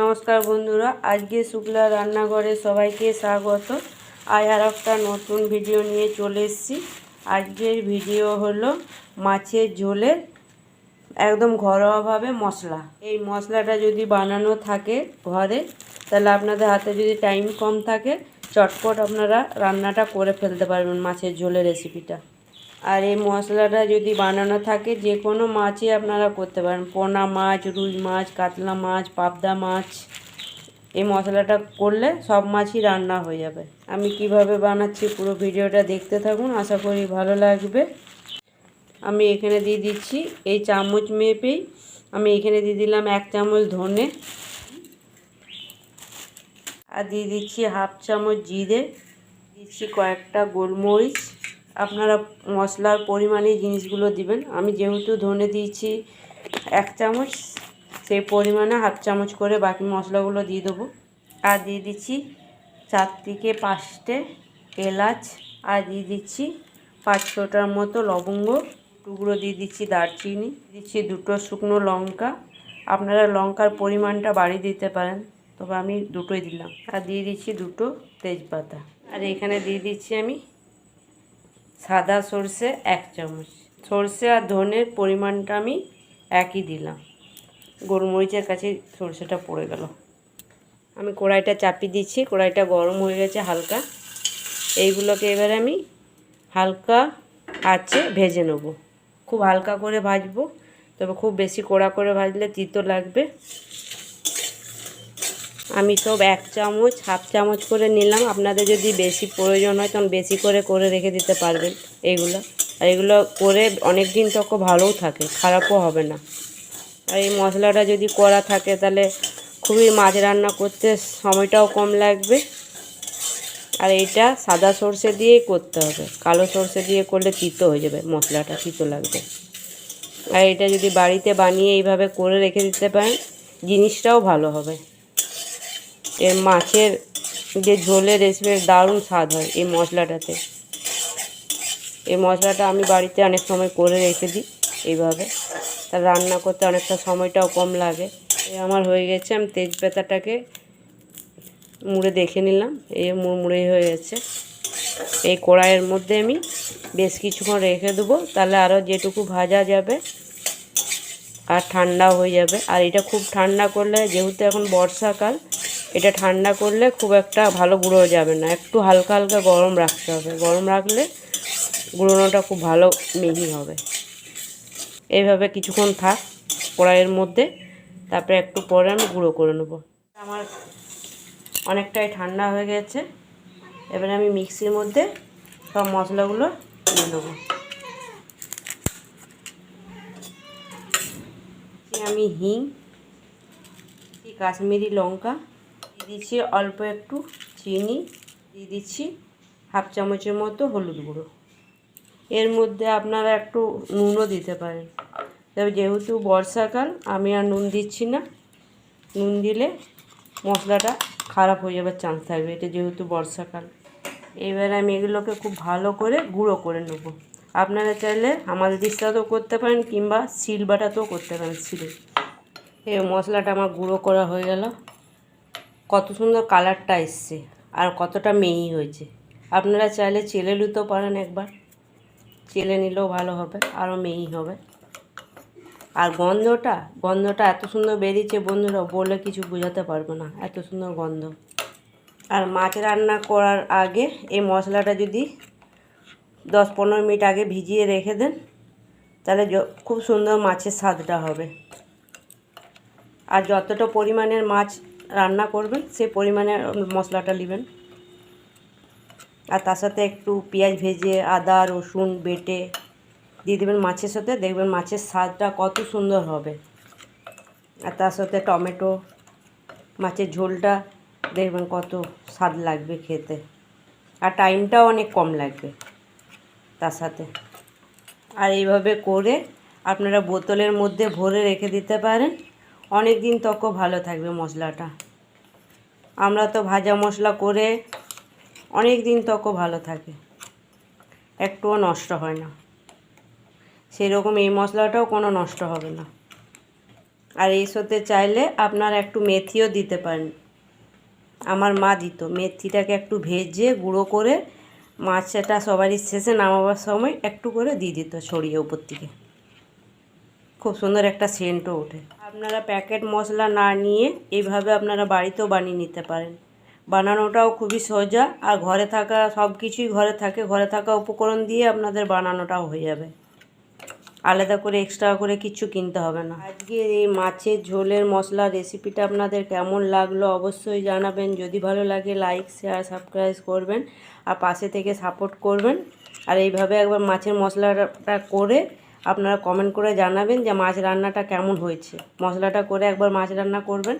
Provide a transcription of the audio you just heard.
নমস্কার বন্ধুরা, আজকে শুক্লা রান্নাঘরে সবাইকে স্বাগত। আজ আর একটা নতুন ভিডিও নিয়ে চলে এসেছি। আজকের ভিডিও হলো মাছের ঝোলের একদম ঘরোয়াভাবে মশলা। এই মশলাটা যদি বানানো থাকে ঘরে, তাহলে আপনাদের হাতে যদি টাইম কম থাকে, চটপট আপনারা রান্নাটা করে ফেলতে পারবেন মাছের ঝোলের রেসিপিটা আর এই মশলাটা যদি বানানো থাকে, যে কোনো মাছই আপনারা করতে পারেন। পোনা মাছ, রুই মাছ, কাতলা মাছ, পাবদা মাছ, এই মশলাটা করলে সব মাছই রান্না হয়ে যাবে। আমি কীভাবে বানাচ্ছি পুরো ভিডিওটা দেখতে থাকুন, আশা করি ভালো লাগবে। আমি এখানে দিয়ে দিচ্ছি এই চামচ মেপেই। আমি এখানে দিয়ে দিলাম এক চামচ ধনে। আর দিয়ে দিচ্ছি হাফ চামচ জিরে। দিচ্ছি কয়েকটা গোলমরিচ। আপনারা মশলার পরিমাণে জিনিসগুলো দিবেন। আমি যেহেতু ধনে দিয়েছি এক চামচ, সেই পরিমাণে হাফ চামচ করে বাকি মশলাগুলো দিয়ে দেবো। আর দিয়ে দিচ্ছি চার থেকে পাঁচটে এলাচ, আর দিয়ে দিচ্ছি পাঁচ ছটার মতো লবঙ্গ, টুকরো দিয়ে দিচ্ছি দারচিনি দিচ্ছি দুটো শুকনো লঙ্কা। আপনারা লঙ্কার পরিমাণটা বাড়িয়ে দিতে পারেন, তবে আমি দুটোই দিলাম। আর দিয়ে দিচ্ছি দুটো তেজপাতা। আর এখানে দিয়ে দিচ্ছি আমি সাদা সর্ষে এক চামচ। সর্ষে আর ধনের পরিমাণটা আমি একই দিলাম। গোলমরিচের কাছে সর্ষেটা পড়ে গেল। আমি কড়াইটা চাপিয়ে দিচ্ছি। কড়াইটা গরম হয়ে গেছে হালকা। এইগুলোকে এবারে আমি হালকা আছে ভেজে নেব। খুব হালকা করে ভাজবো। তবে খুব বেশি কড়া করে ভাজলে তিতো লাগবে। আমি সব এক চামচ, হাফ চামচ করে নিলাম। আপনাদের যদি বেশি প্রয়োজন হয়, তখন বেশি করে করে রেখে দিতে পারবেন এইগুলো আর এগুলো করে অনেক দিন তক ভালোও থাকে, খারাপও হবে না। আর এই মশলাটা যদি করা থাকে, তাহলে খুবই মাছ রান্না করতে সময়টাও কম লাগবে। আর এইটা সাদা সর্ষে দিয়েই করতে হবে। কালো সর্ষে দিয়ে করলে তিতো হয়ে যাবে, মশলাটা তিতো লাগবে। আর এটা যদি বাড়িতে বানিয়ে এইভাবে করে রেখে দিতে পারেন, জিনিসটাও ভালো হবে। এর মাছের যে ঝোলের রেসিপি দারুণ স্বাদ হয় এই মশলাটাতে। এই মশলাটা আমি বাড়িতে অনেক সময় করে রেখে দিই এইভাবে। তা রান্না করতে অনেকটা সময়টাও কম লাগে। এই আমার হয়ে গেছে, আমি তেজপাতাটাকে মুড়ে দেখে নিলাম। এই মুড়মুড়ে হয়ে গেছে। এই কড়াইয়ের মধ্যে আমি বেশ কিছুক্ষণ রেখে দেবো। তাহলে আরও যেটুকু ভাজা যাবে আর ঠান্ডা হয়ে যাবে। আর এটা খুব ঠান্ডা করলে যেহেতু এখন বর্ষাকাল এটা ঠান্ডা করলে খুব একটা ভালো গুঁড়ো যাবে না। একটু হালকা হালকা গরম রাখতে হবে। গরম রাখলে গুঁড়োনোটা খুব ভালো মিহি হবে। এইভাবে কিছুক্ষণ থাক কড়াইয়ের মধ্যে, তারপরে একটু পরে আমি গুঁড়ো করে নেব। আমার অনেকটাই ঠান্ডা হয়ে গেছে। এবারে আমি মিক্সির মধ্যে সব মশলাগুলো দিয়ে নেব। আমি হিং কাশ্মীরি লঙ্কা দিচ্ছি অল্প একটু চিনি, দিয়ে দিচ্ছি হাফ চামচের মতো হলুদ গুঁড়ো। এর মধ্যে আপনারা একটু নুনও দিতে পারেন। তবে যেহেতু বর্ষাকাল, আমি আর নুন দিচ্ছি না। নুন দিলে মশলাটা খারাপ হয়ে যাবার চান্স থাকবে, এটা যেহেতু বর্ষাকাল। এবার আমি এগুলোকে খুব ভালো করে গুঁড়ো করে নেব। আপনারা চাইলে আমাদের দিস্তাতেও করতে পারেন, কিংবা শিল বাটাতেও করতে পারেন শিলে এই মশলাটা আমার গুঁড়ো করা হয়ে গেল। কত সুন্দর কালারটা এসছে আর কতটা মেহি হয়েছে। আপনারা চাইলে চেলে নিতেও পারেন একবার। চেলে নিলেও ভালো হবে, আরও মেহি হবে। আর গন্ধটা গন্ধটা এত সুন্দর বেরিয়েছে বন্ধুরা, বলে কিছু বোঝাতে পারব না, এত সুন্দর গন্ধ। আর মাছ রান্না করার আগে এই মশলাটা যদি দশ পনেরো মিনিট আগে ভিজিয়ে রেখে দেন, তাহলে খুব সুন্দর মাছের স্বাদটা হবে। আর যতটা পরিমাণের মাছ রান্না করবেন সে পরিমাণে মশলাটা নেবেন। আর তার সাথে একটু পেঁয়াজ ভেজে, আদা, রসুন বেটে দিয়ে দেবেন মাছের সাথে। দেখবেন মাছের স্বাদটা কত সুন্দর হবে। আর তার সাথে টমেটো, মাছের ঝোলটা দেখবেন কত স্বাদ লাগবে খেতে। আর টাইমটাও অনেক কম লাগবে তার সাথে। আর এইভাবে করে আপনারা বোতলের মধ্যে ভরে রেখে দিতে পারেন। অনেক দিন তক ভালো থাকবে মশলাটা। আমরা তো ভাজা মশলা করে অনেক দিন তক ভালো থাকে। একটুও নষ্ট হয় না। সেরকম এই মশলাটাও কোনো নষ্ট হবে না। আর এই সাথে চাইলে আপনারা একটু মেথিও দিতে পারেন। আমার মা দিত। মেথিটাকে একটু ভেজে গুঁড়ো করে মাছটা সবারই শেষে নামাবার সময় একটু করে দিয়ে দিত ছড়িয়ে উপর থেকে খুব সুন্দর একটা সেন্টও ওঠে। আপনারা প্যাকেট মশলা না নিয়ে এইভাবে আপনারা বাড়িতেও বানিয়ে নিতে পারেন। বানানোটাও খুবই সোজা আর ঘরে থাকা সব কিছুই ঘরে থাকে। ঘরে থাকা উপকরণ দিয়ে আপনাদের বানানোটাও হয়ে যাবে। আলাদা করে এক্সট্রা করে কিছু কিনতে হবে না। আজকে এই মাছের ঝোলের মশলা রেসিপিটা আপনাদের কেমন লাগল অবশ্যই জানাবেন। যদি ভালো লাগে লাইক শেয়ার সাবস্ক্রাইব করবেন আর পাশে থেকে সাপোর্ট করবেন। আর এইভাবে একবার মাছের মশলাটা করে আপনারা কমেন্ট করে জানাবেন যে মাছ রান্নাটা কেমন হয়েছে। মশলাটা করে একবার মাছ রান্না করবেন।